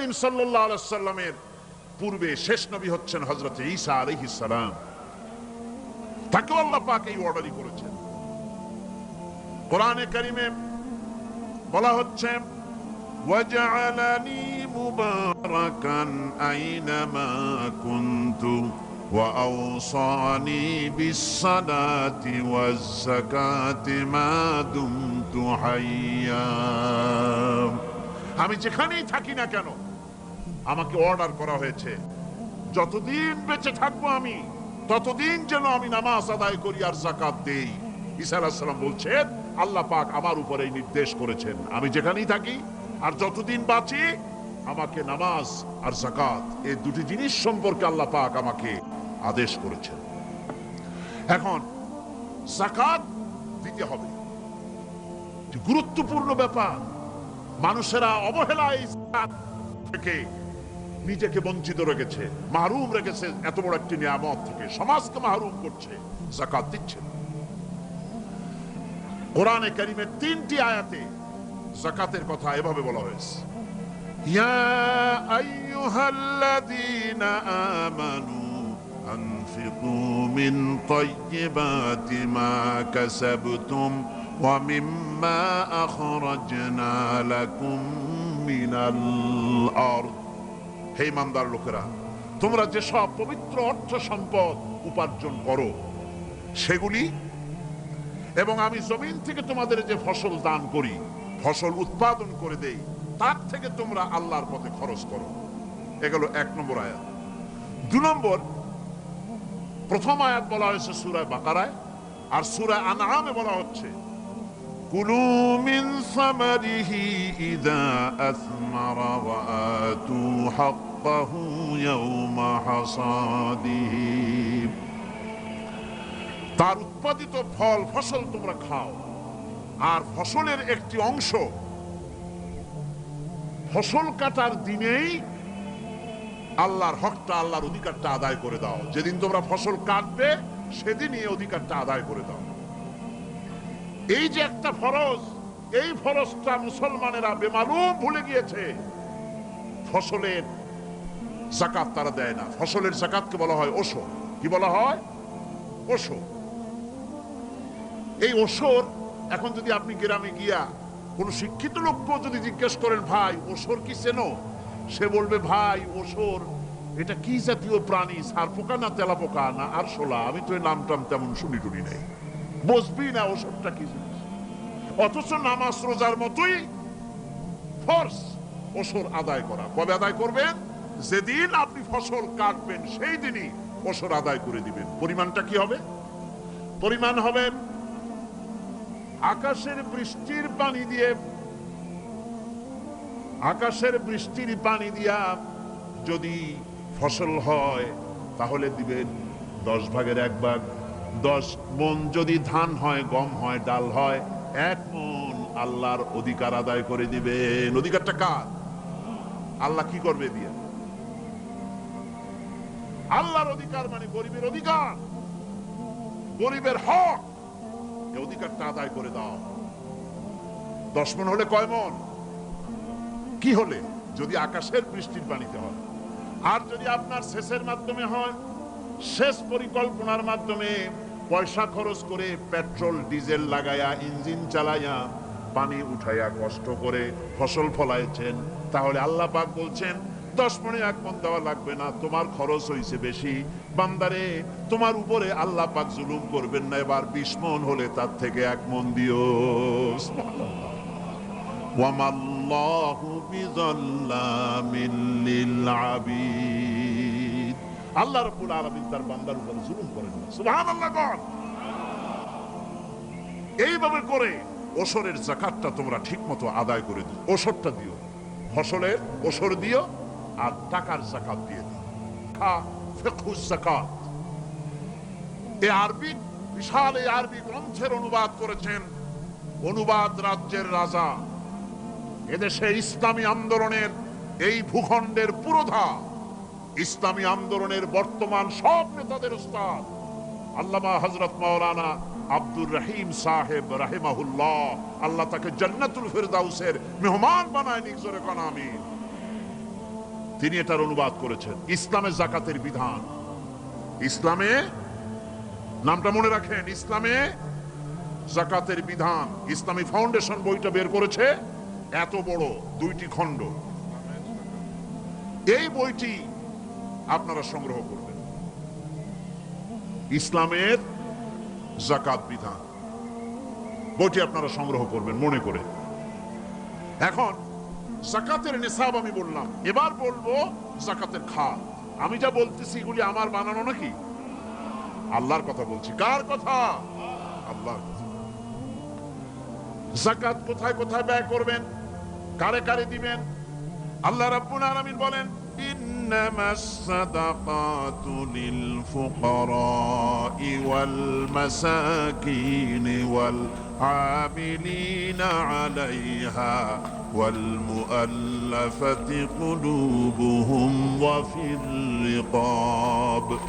করিম সাল্লাহ সাল্লামের পূর্বে শেষ নবী হচ্ছেন হজরত ঈসা আলাইহিস সালাম তাকেও আল্লাহ পাক এই অর্ডারই করেছেন কোরআনে কারিমে বলা হচ্ছে وجعلني مباركا أينما كنت وأوصاني بالصلاة والزكاة ما دمت حيا আমি যেখানেই থাকি না কেন আমাকে অর্ডার করা হয়েছে। যতদিন বেঁচে থাকব আমি, ততদিন যেন আমি নামাজ আদায় করি আর জাকাত দেই। ঈসা বলছেন, আল্লাহ পাক আমার উপরে নির্দেশ করেছেন। আমি যেখানেই থাকি আর যতদিন বাঁচি, আমাকে নামাজ আর জাকাত এই দুটি জিনিস সম্পর্কে আল্লাহ পাক আমাকে আদেশ করেছেন। এখন জাকাত দিতে হবে। গুরুত্বপূর্ণ ব্যাপার, মানুষেরা অবহেলায় জাকাত থেকে নিজেকে বঞ্চিত রেখেছে। মাহরুম রেখেছে এত বড় একটি নিয়ামত থেকে। সমাজকে মাহরুম করছে জাকাত দিচ্ছে। কোরআনে কারিমের তিনটি আয়াতে জাকাতের কথা এভাবে বলা হয়েছে। মিম্মা হে ইমানদার লোকেরা, তোমরা যেসব পবিত্র অর্থ সম্পদ উপার্জন করো, সেগুলি এবং আমি জমিন থেকে তোমাদের যে ফসল দান করি, ফসল উৎপাদন করে দেই, তার থেকে তোমরা আল্লাহর পথে খরচ করো। এগুলো এক নম্বর আয়াত। দু নম্বর, প্রথম আয়াত বলা হয়েছে সুরায় বাকারায়, আর সুরায় আনামে বলা হচ্ছে মিন সামারিহি ইদা আসমারা ওয়া আতু হাক্কাহু ইয়াওমা হাসাদিহি তার উৎপাদিত ফল, ফসল তোমরা খাও। আর ফসলের একটি অংশ ফসল কাটার দিনেই আল্লাহর হকটা, আল্লাহর অধিকারটা আদায় করে দাও। যেদিন তোমরা ফসল কাটবে, সেদিনই অধিকারটা আদায় করে দাও। এই যে একটা ফরজ, এই ফরজটা মুসলমানেরা বেমালুম ভুলে গিয়েছে। ফসলের জাকাত তারা দেয় না। ফসলের জাকাতকে বলা হয় ওষো কি বলা হয়? ওষো এই ওসর এখন যদি আপনি গ্রামে গিয়া কোন শিক্ষিত লোককেও যদি জিজ্ঞেস করেন, ভাই ওসর কি চেনো? সে বলবে, ভাই ওসর এটা কি জাতীয় প্রাণী? সার পোকা না তেলা পোকা? না আর শোলা আমি তো এই নাম টাম তেমন শুনি টুনি নাই। বসবি না ওসরটা কি জিনিস। অথচ নামাজ রোজার মতোই ফর্স ওসর আদায় করা। কবে আদায় করবেন? যেদিন আপনি ফসল কাটবেন, সেই দিনই ওসর আদায় করে দিবেন। পরিমাণটা কি হবে? পরিমাণ হবে আকাশের বৃষ্টির পানি দিয়ে, আকাশের বৃষ্টির পানি দিয়া যদি ফসল হয়, তাহলে দিবেন দশ ভাগের এক ভাগ। দশ মন যদি ধান হয়, গম হয়, ডাল হয়, এক মন আল্লাহর অধিকার আদায় করে দিবেন। অধিকারটা কার? আল্লাহ কি করবে দিয়ে? আল্লাহর অধিকার মানে গরিবের অধিকার। গরিবের হক অধিকারটা আদায় করে দাও। দশ মন হলে কয় মন? কি হলে? যদি আকাশের বৃষ্টির পানিতে হয়। আর যদি আপনার শেষের মাধ্যমে হয় শেষ পরিকল্পনার মাধ্যমে পয়সা খরচ করে পেট্রোল, ডিজেল লাগায়া, ইঞ্জিন চালাইয়া পানি উঠাইয়া কষ্ট করে ফসল ফলাইছেন। তাহলে আল্লাহ পাক বলছেন, দশ মনে এক মন দেওয়া লাগবে না, তোমার খরচ হয়েছে বেশি। বান্দারে, তোমার উপরে আল্লাহ পাক জুলুম করবেন না, এবার বিশ মন হলে তার থেকে এক মন দিও। ওয়ামাল্লাহু বিযাল্লামিন লিল আবিদ। আল্লাহ রাব্বুল আলামিন তার বান্দার উপরে জুলুম করেন না। সুবহানাল্লাহ কোন এইভাবে করে ওসরের জাকাতটা তোমরা ঠিকমতো আদায় করে দিও। ওসরটা দিও। ফসলের ওসর দিও আর টাকার জাকাত দিয়ে দিও। জাকাত। এই আরবি, বিশাল এই আরবি গ্রন্থের অনুবাদ করেছেন অনুবাদ রাজ্যের রাজা। এদেশে ইসলামী আন্দোলনের এই ভূখণ্ডের পুরোধা ইসলামী আন্দোলনের বর্তমান সব নেতাদের উস্তাদ। আল্লামা হজরত মাওলানা আব্দুর রহিম সাহেব রাহিমাহুল্লাহ। আল্লাহ তাকে জান্নাতুল ফিরদাউসের মেহমান বানায় নিক, জোরে কোন তিনি এটার অনুবাদ করেছেন, ইসলামে জাকাতের বিধান। ইসলামে, নামটা মনে রাখেন, ইসলামে জাকাতের বিধান। ইসলামী ফাউন্ডেশন বইটা বের করেছে, এত বড় দুইটি খণ্ড। এই বইটি আপনারা সংগ্রহ করবেন। ইসলামের জাকাত বিধান। বইটি আপনারা সংগ্রহ করবেন, মনে করে। এখন জাকাতের নিসাব আমি বললাম। এবার বলব জাকাতের খাত। আমি যা বলতেছি, এগুলি আমার বানানো নাকি? আল্লাহর কথা বলছি। কার কথা? আল্লাহর জাকাত কোথায় কোথায় ব্যয় করবেন? কারে কারে দিবেন? আল্লাহ রাব্বুল আলামিন বলেন إنما الصدقات للفقراء والمساكين والعاملين عليها والمؤلفة قلوبهم وفي الرقاب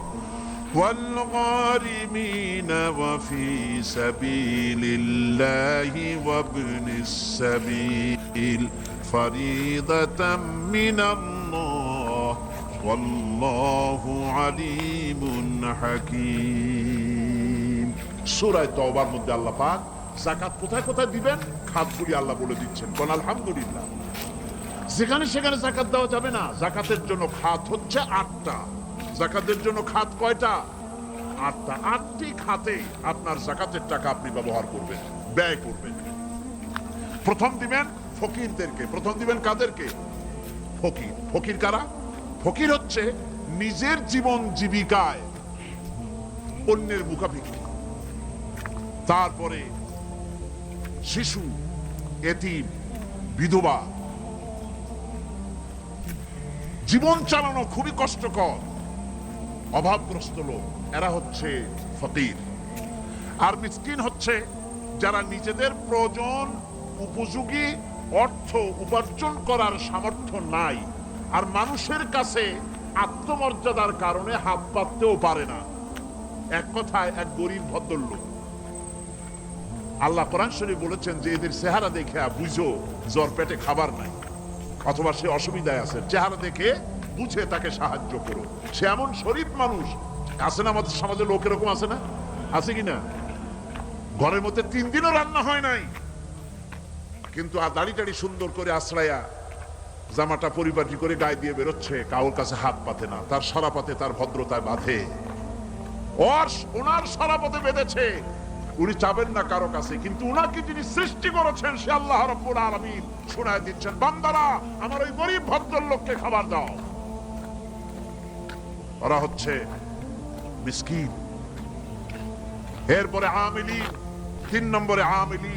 والغارمين وفي سبيل الله وابن السبيل فريضة من الله সুরায় তবার মধ্যে আল্লাহ জাকাত কোথায় কোথায় দিবেন? খাতগুলি আল্লাহ বলে দিচ্ছেন। কোন আলহামদুলিল্লাহ। যেখানে সেখানে জাকাত দেওয়া যাবে না। জাকাতের জন্য খাত হচ্ছে আটটা। জাকাতের জন্য খাত কয়টা? আটটা। আটটি খাতে আপনার জাকাতের টাকা আপনি ব্যবহার করবেন, ব্যয় করবেন। প্রথম দিবেন ফকিরদেরকে। প্রথম দিবেন কাদেরকে? ফকির। ফকির কারা? ফকির হচ্ছে নিজের জীবন জীবিকায় অন্যের মুখাপিকি তারপরে শিশু, এতিম, বিধবা। জীবন চালানো খুবই কষ্টকর, অভাবগ্রস্ত লোক। এরা হচ্ছে ফকির। আর মিসকিন হচ্ছে যারা নিজেদের প্রয়োজন, উপযোগী অর্থ উপার্জন করার সামর্থ্য নাই। আর মানুষের কাছে আত্মমর্যাদার কারণে হাত পাততেও পারে না। এক কথায় এক গরিব ভদ্রলোক। আল্লাহ কোরআন শরীফ বলেছেন যে এদের চেহারা দেখে বুঝো, জ্বর পেটে খাবার নাই। অথবা সে অসুবিধায় আছে, চেহারা দেখে বুঝে তাকে সাহায্য করো। সে এমন শরীফ মানুষ, আছে না আমাদের সমাজে লোক এরকম আছে না? আছে কি না? ঘরের মধ্যে তিন দিনও রান্না হয় নাই। কিন্তু আর দাড়ি টাড়ি সুন্দর করে আশ্রয়া জামাটা পরিপাটি করে গায়ে দিয়ে বেরোচ্ছে, কাউর কাছে হাত পাতে না, তার সরাপাতে তার ভদ্রতায় বাঁধে। ওনার সরাপথে বেঁধেছে। উনি চাবেন না কারও কাছে, কিন্তু উনাকে যিনি সৃষ্টি করেছেন, সে আল্লাহ রব্বুল আলামিন শোনায় দিচ্ছেন, বান্দারা, আমার ওই গরিব ভদ্রলোককে খাবার দাও। ওরা হচ্ছে মিসকিন। এরপরে আমিলি তিন নম্বরে আমিলি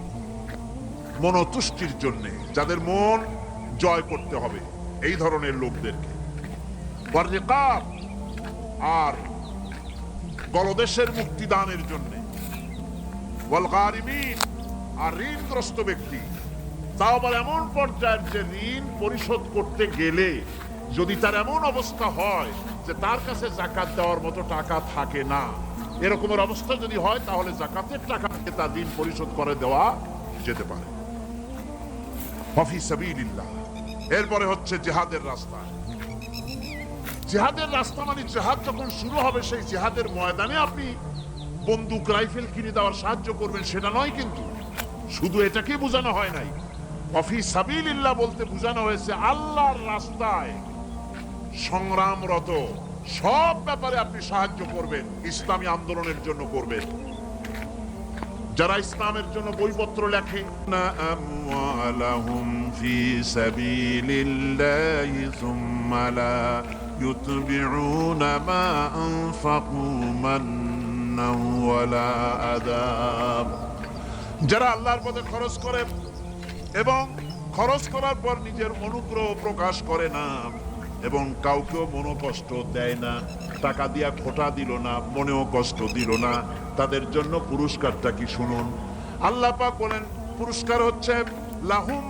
মনতুষ্টির জন্য যাদের মন জয় করতে হবে, এই ধরনের লোকদেরকে। আর গলদেশের মুক্তিদানের জন্য। আর ঋণগ্রস্ত ব্যক্তি, তাও আবার এমন পর্যায়ের যে ঋণ পরিশোধ করতে গেলে যদি তার এমন অবস্থা হয় যে তার কাছে জাকাত দেওয়ার মতো টাকা থাকে না, এরকমের অবস্থা যদি হয়, তাহলে জাকাতের টাকা তার ঋণ পরিশোধ করে দেওয়া যেতে পারে। এরপরে হচ্ছে জেহাদের রাস্তা। জেহাদের রাস্তা মানে জেহাদ যখন শুরু হবে, সেই জেহাদের ময়দানে আপনি বন্দুক, রাইফেল কিনে দেওয়ার সাহায্য করবেন, সেটা নয় কিন্তু। শুধু এটাকে বোঝানো হয় নাই। বলতে বোঝানো হয়েছে, আল্লাহর রাস্তায় সংগ্রামরত সব ব্যাপারে আপনি সাহায্য করবেন, ইসলামী আন্দোলনের জন্য করবেন। যারা ইসলামের জন্য বইপত্র লেখে না আমওয়ালাহুম ফি সাবিলিল্লাহি সুম্মা লা ইউতবিউনা মা আনফাকু মান্নান ওয়ালা আদাব যারা আল্লাহর পথে খরচ করে এবং খরচ করার পর নিজের অনুগ্রহ প্রকাশ করে না এবং কাউকেও মনো কষ্ট দেয় না, টাকা দিয়া খোটা দিল না, মনেও কষ্ট দিল না। তাদের জন্য পুরস্কারটা কি শুনুন? আল্লাহ পাক বলেন, পুরস্কার হচ্ছে, লাহুম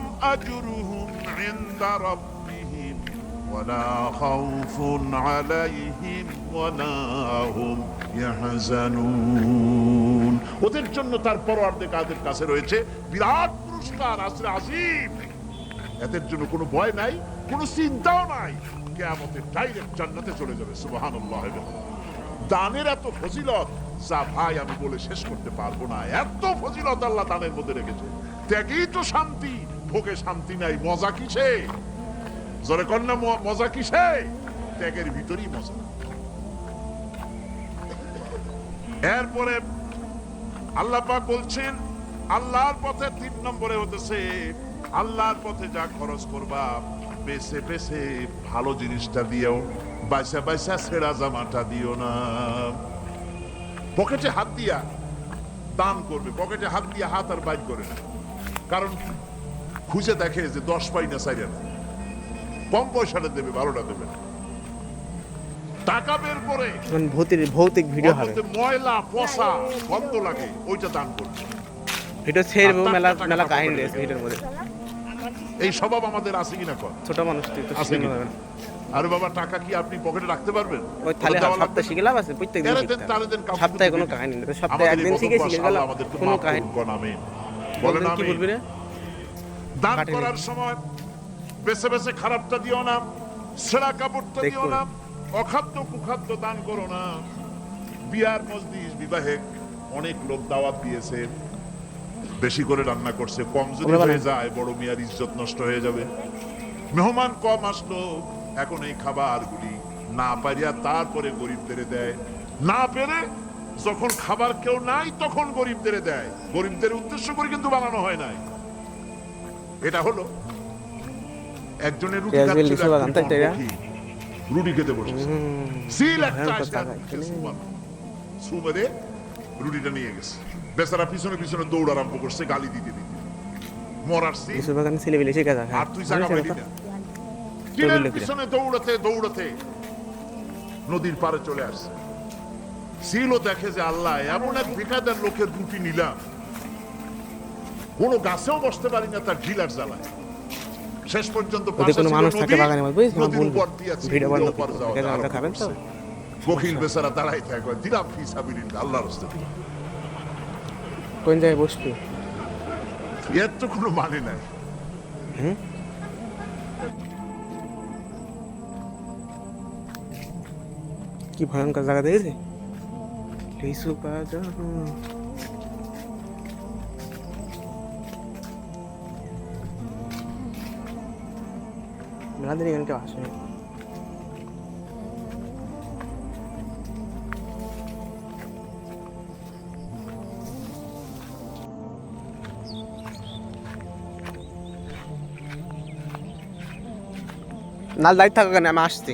ওদের জন্য তার পরওয়ারদিগারের কাছে রয়েছে? বিরাট পুরস্কার, আসরে আজিম। এদের জন্য কোনো ভয় নাই, কোনো চিন্তাও নাই। কেয়ামতের ডাইরেক্ট জান্নাতে চলে যাবে দানের এত ফজিলত, যা ভাই আমি বলে শেষ করতে পারব না। এত ফজিলত আল্লাহ দানের মধ্যে রেখেছে। ত্যাগেই তো শান্তি, ভোগে শান্তি নাই, মজা কিসে? কন্যা মজা কিসে? ত্যাগের ভিতরেই মজা। এরপরে আল্লাহ পাক বলছেন, আল্লাহর পথে তিন নম্বরে হতেছে, আল্লাহর পথে যা খরচ করবা বেছে বেছে ভালো জিনিসটা দিও বাইসা বাইসা ছেঁড়া জামাটা দিও না। পকেটে হাত দিয়া দান করবে পকেটে হাত দিয়া হাত আর বাইর করে না। কারণ খুঁজে দেখে যে দশ পাই না চাইরে না। কম পয়সাটা দেবে ভালোটা দেবে না। টাকা বের করে। ভৌতিক ভৌতিক ভিডিও হবে। ময়লা পচা গন্ধ লাগে ওইটা দান করবে। ভিডিও ছেড়ে মেলা মেলা কাহিনী ভিডিওর মধ্যে। এই স্বভাব আমাদের আছে কিনা কর? ছোট মানুষ তুই তো আছে কিনা? আরে বাবা টাকা কি আপনি পকেটে রাখতে পারবেন? ওই থালে সপ্তাহে শিখে লাভ আছে? প্রত্যেক দিন সপ্তাহে কোনো কাহিনী নেই সপ্তাহে একদিন শিখে শিখে গেল আমাদেরকে কোনো কাহিনী কোন আমিন। বলেন কি। বলবি রে? দান করার সময় বেছে বেছে খারাপটা দিও না সেরা কাপড়টা দিও না অখাদ্য কুখাদ্য দান করো না। বিয়ার মসজিদ বিবাহে অনেক লোক দাওয়াত দিয়েছে। বেশি করে রান্না করছে কম যদি হয়ে যায় বড় মিয়ার ইজ্জত নষ্ট হয়ে যাবে। মেহমান কম আসলো এখন এই খাবারগুলি না পারিয়া তারপরে গরিবদের দেয়। না পেরে যখন খাবার কেউ নাই তখন গরিবদের দেয়। গরিবদের উদ্দেশ্য করে কিন্তু বানানো হয় নাই। এটা হলো একজনের রুটি। রুটি। খেতে বসেছে। সিল একটা আসে আর রুটিটা নিয়ে গেছে। বেচারা পিছনে পিছনে দৌড় আরম্ভ করছে গালি দিতে দিতে। মরার বাগানে ছেলে পেলে শিখে যাক আর তুই জায়গা পাইলি না টিনের পিছনে দৌড়াতে দৌড়াতে নদীর পারে চলে আসছে। সিলও দেখে যে আল্লাহ এমন এক বেকায়দার লোকের রুটি নিলাম। কোনো গাছেও বসতে পারি না তার ঢিলার জ্বালায়। শেষ পর্যন্ত কোনো মানুষ থাকে মধ্যে, ভিডিও বানাতে খাবেন তো? বকিল বেচারা দাঁড়াই থাকে দিলাম ফি সাবিলিল্লাহ আল্লাহর রাস্তায় দিলাম। কোন জায়গায় বসবি? এর তো কোনো মানে নাই। কি ভয়ঙ্কর জায়গা দেখেছে? বাগান মেলা দিন এখানে কেউ আসে নাল দায়িত্ব থাকো কেন? আমি আসছি।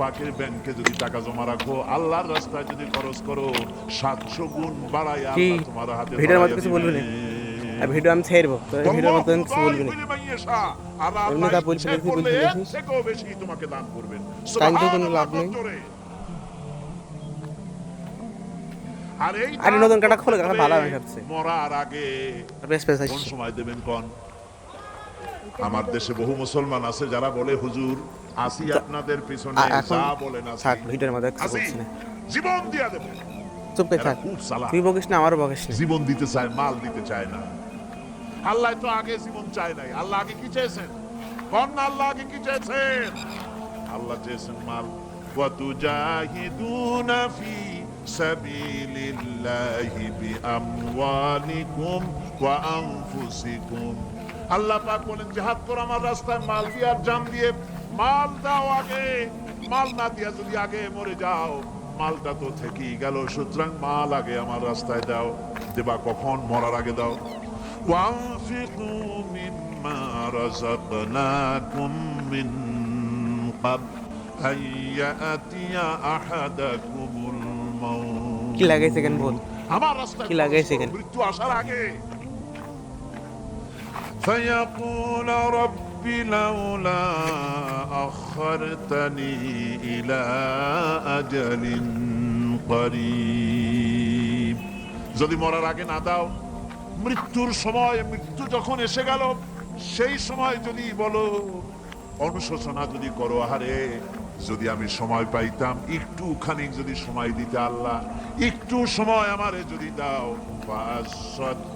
পাখির ব্যাংকে যদি টাকা জমা রাখো আল্লাহর রাস্তায় যদি খরচ করো সাতশো গুণ বাড়াই তোমার হাতে ভিডিওর মধ্যে কিছু বলবি না? ভিডিও আমি ভিডিওর মধ্যে কিছু বলবি না? নতুন কাটা খোলা ভালো আমি ভাবছি। মরার আগে সময় দেবেন কোন? আমার দেশে বহু মুসলমান আছে যারা বলে হুজুর আসি আপনাদের পিছনে আ- এখন যা বলেন আসি থাক ভিডিওর মধ্যে কিছু আসি বলছি না জীবন দিয়া দেব চুপ করে এরা থাক খুব সালা তুই বকিস না আমারও বকিস না জীবন দিতে চায় মাল দিতে চায় না আল্লাহ তো আগে জীবন চায় নাই আল্লাহ আগে কি চেয়েছেন কোন না আল্লাহ আগে কি চেয়েছেন আল্লাহ চেয়েছেন মাল وتجاهدون في سبيل الله بأموالكم وأنفسكم আল্লাহ পাক বলেন জিহাদ করো আমার রাস্তায় মাল দিয়ে আর জান দিয়ে মাল দাও আগে মাল না দিয়া যদি আগে মরে যাও মালটা তো থেকেই গেল সুতরাং মাল আগে আমার রাস্তায় দাও দেবা কখন মরার আগে দাও وأنفقوا مما رزقناكم من قبل أن يأتي أحدكم الموت কি লাগাইছে কেন বল আমার রাস্তায় কি লাগাইছে খরচ করো, এখানে? মৃত্যু আসার আগে فيقول رب لولا أخرتني إلى أجل قريب যদি মরার আগে না দাও মৃত্যুর সময় মৃত্যু যখন এসে গেল সেই সময় যদি বলো অনুশোচনা যদি করো আহারে যদি আমি সময় পাইতাম একটু খানিক যদি সময় দিতে আল্লাহ একটু সময় আমারে যদি দাও ফাসাদ্দাকা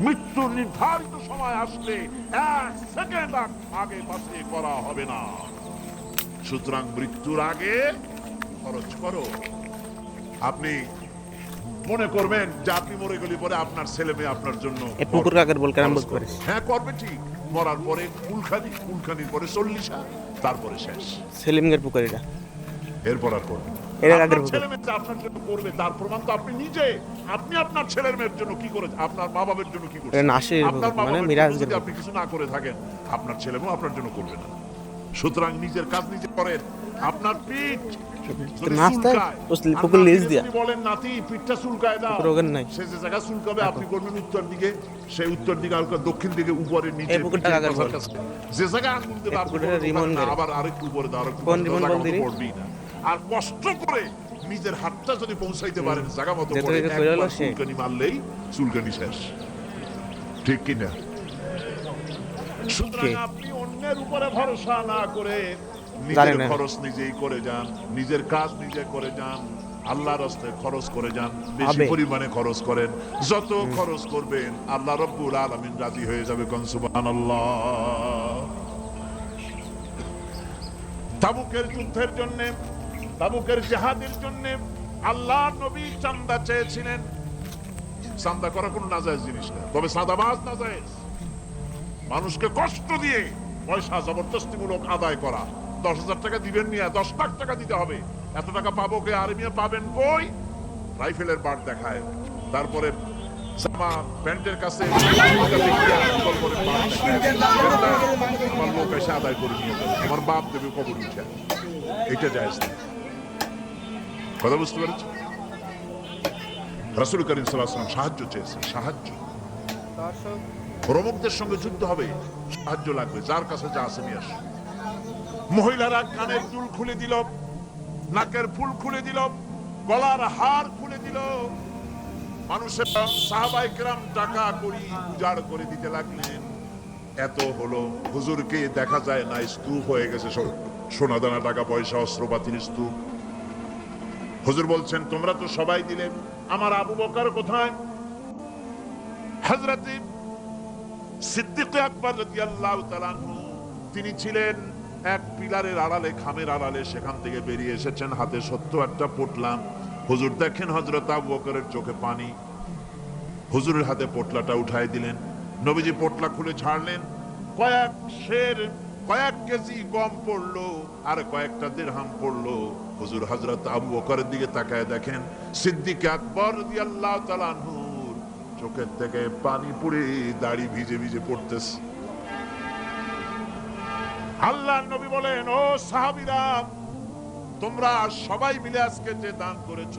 মৃত্যুর নির্ধারিত সময় আসলে এক সেকেন্ড আগে পাশে করা হবে না। সুতরাং মৃত্যুর আগে খরচ করো। আপনি মনে করবেন যে আপনি মরে গেলে পরে আপনার ছেলে মেয়ে আপনার জন্য পুকুর কাকের বল কেন বলতে হ্যাঁ করবে ঠিক। মরার পরে কুলখানি কুলখানির পরে চল্লিশা তারপরে শেষ। সেলিমগের পুকুর এটা এরপর আর করবে। এর আগের ছেলে মেয়ে আপনার জন্য করবে তার প্রমাণ তো আপনি নিজে। আপনি আপনার ছেলের মেয়ের জন্য কি করে আপনার মা বাবার জন্য কি করছেন? নাসির আপনার মা মানে বাবার যদি আপনি কিছু না করে থাকেন আপনার ছেলে মেয়েও আপনার জন্য করবে না। সুতরাং নিজের কাজ নিজে করেন। আপনার পিঠ যদি নাস্তায় চুলকায়, ও আর পুকুর লিজ নাতিকে দিয়া। যদি বলেন নাতি পিঠটা চুলকায় দাও। নাই। সে যে জায়গা চুলকাবে আপনি করবেন উত্তর দিকে। সেই উত্তর দিকে আর দক্ষিণ দিকে উপরে নিচে। যে জায়গা দেবে আপনি। আবার আরেকটু উপরে দাও আরেকটু না। আর কষ্ট করে নিজের হাতটা যদি পৌঁছাইতে পারেন জায়গা মতো। চুলকানি মারলেই চুলকানি শেষ। ঠিক কিনা সুতরাং আপনি অন্যের উপরে ভরসা না করে নিজের খরচ নিজেই করে যান নিজের কাজ নিজে করে যান আল্লাহর খরচ করে যান বেশি পরিমাণে খরচ করেন। যত খরচ করবেন আল্লাহ রব্বুল আলামিন রাজি হয়ে যাবে কোন সুবহানাল্লাহ। তাবুকের যুদ্ধের জন্য তাবুকের জিহাদের জন্য আল্লাহ নবী চান্দা চেয়েছিলেন। চান্দা করা কোনো নাজায়েজ জিনিস না। তবে সাদাবাজ নাজায়েজ। মানুষকে কষ্ট দিয়ে পয়সা জবরদস্তিমূলক আদায় করা। দশ হাজার টাকা দিবেন নিয়ে দশ লাখ টাকা দিতে হবে। এত টাকা পাবো কে? আর মিয়া, পাবেন কই? রাইফেলের বার দেখায়। তারপরে জামা প্যান্টের কাছে আমার লোক এসে আদায় করে নিয়ে আমার বাপ দেবে কবর উঠে এটা না। কথা বুঝতে পেরেছ? রাসুল করিম সাল্লাহ সাহায্য চেয়েছে সাহায্য। রোমকদের সঙ্গে যুদ্ধ হবে, সাহায্য লাগবে, যার কাছে যা আছে নিয়ে আসে। মহিলারা কানের দুল খুলে দিল, নাকের ফুল খুলে দিল, গলার হার খুলে দিল। মানুষের সাহাবাই গ্রাম টাকা করি উজাড় করে দিতে লাগলেন। এত হলো, হুজুরকে দেখা যায় না, স্তূপ হয়ে গেছে সব। সোনা দানা টাকা, পয়সা, অস্ত্রপাতির স্তূপ। হুজুর বলছেন, তোমরা তো সবাই দিলে, আমার আবু বকার কোথায়? হজরত সিদ্দিক আকবর তিনি ছিলেন এক পিলারের আড়ালে, খামের আড়ালে, সেখান থেকে বেরিয়ে এসেছেন, হাতে সত্য একটা পটলাম। হুজুর দেখেন হজরত আবু বকরের চোখে পানি। হুজুরের হাতে পোটলাটা উঠাই দিলেন। নবীজি পোটলা খুলে ছাড়লেন কয়েক শের, কয়েক কেজি গম পড়ল, আর কয়েকটা দেড়হাম পড়ল। হুজুর হজরত আবু বকরের দিকে তাকায় দেখেন সিদ্দিক আকবর আল্লাহ তালানহুর চোখের থেকে পানি পুড়ে দাড়ি ভিজে ভিজে পড়তেছে। আল্লাহ নবী বলেন, ও সাহাবিরা, তোমরা সবাই মিলে আজকে যে দান করেছ